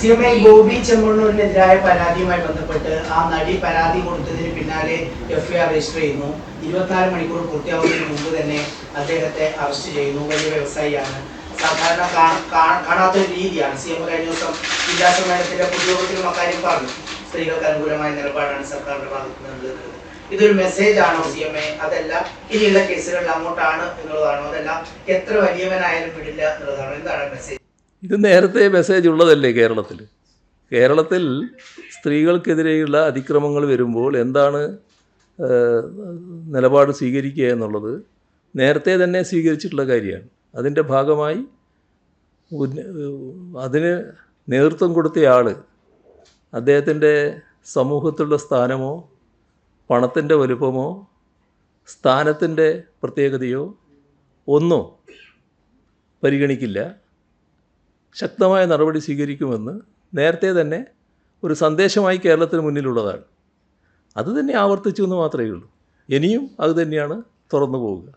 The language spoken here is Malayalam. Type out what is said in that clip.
സി എം ഗോപി ചെമ്മണ്ണൂരിനെതിരായ പരാതിയുമായി ബന്ധപ്പെട്ട് ആ നടി പരാതി കൊടുത്തതിന് പിന്നാലെ എഫ്ഐആർ രജിസ്റ്റർ ചെയ്യുന്നു. ഇരുപത്തിനാല് മണിക്കൂർ പൂർത്തിയാവുന്നതിന് മുമ്പ് തന്നെ അദ്ദേഹത്തെ അറസ്റ്റ് ചെയ്യുന്നു. വലിയ വ്യവസായിയാണ്. സാധാരണ കാ- കാ- കാണാത്ത ഒരു രീതിയാണ്. സി എം കഴിഞ്ഞ ദിവസം ജില്ലാ സമ്മേളനത്തിന്റെ പൊതുയോഗത്തിലും അക്കാര്യം പറഞ്ഞു. സ്ത്രീകൾക്ക് അനുകൂലമായ നിലപാടാണ് സർക്കാരിന്റെ ഭാഗത്ത് നിന്നുള്ളത് ഇതൊരു മെസ്സേജ് ആണോ സി എം എ അതല്ല ഇനിയുള്ള കേസുകളിൽ അങ്ങോട്ടാണ് എന്നുള്ളതാണോ? അതല്ല എത്ര വലിയവനായാലും വിടില്ല എന്നുള്ളതാണോ? എന്താണ് മെസ്സേജ് ഇത് നേരത്തെ മെസ്സേജ് ഉള്ളതല്ലേ കേരളത്തിൽ കേരളത്തിൽ സ്ത്രീകൾക്കെതിരെയുള്ള അതിക്രമങ്ങൾ വരുമ്പോൾ എന്താണ് നിലപാട് സ്വീകരിക്കുക എന്നുള്ളത് നേരത്തെ തന്നെ സ്വീകരിച്ചിട്ടുള്ള കാര്യമാണ്. അതിന്റെ ഭാഗമായി അതിന് നേതൃത്വം കൊടുത്തയാൾ അദ്ദേഹത്തിന്റെ സമൂഹത്തിലുള്ള സ്ഥാനമോ പണത്തിന്റെ വലുപ്പമോ സ്ഥാനത്തിന്റെ പ്രത്യേകതയോ ഒന്നും പരിഗണിക്കില്ല. ശക്തമായ നടപടി സ്വീകരിക്കുമെന്ന് നേരത്തെ തന്നെ ഒരു സന്ദേശമായി കേരളത്തിന് മുന്നിലുള്ളതാണ്. അത് തന്നെ ആവർത്തിച്ചു എന്ന് മാത്രമേ ഉള്ളൂ. ഇനിയും അത് തന്നെയാണ് തുറന്നു പോവുക.